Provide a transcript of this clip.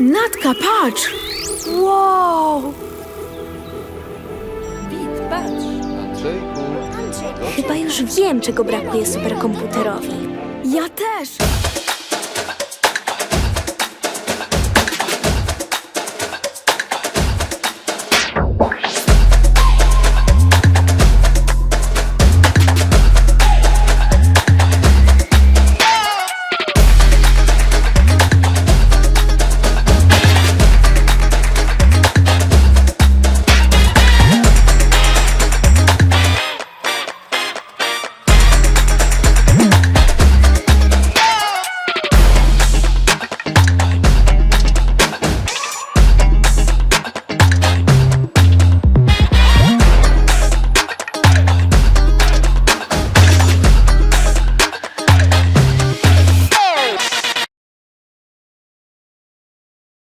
Natka, patrz! Wow! Wit, patrz. Chyba już wiem, czego brakuje superkomputerowi. Ja też!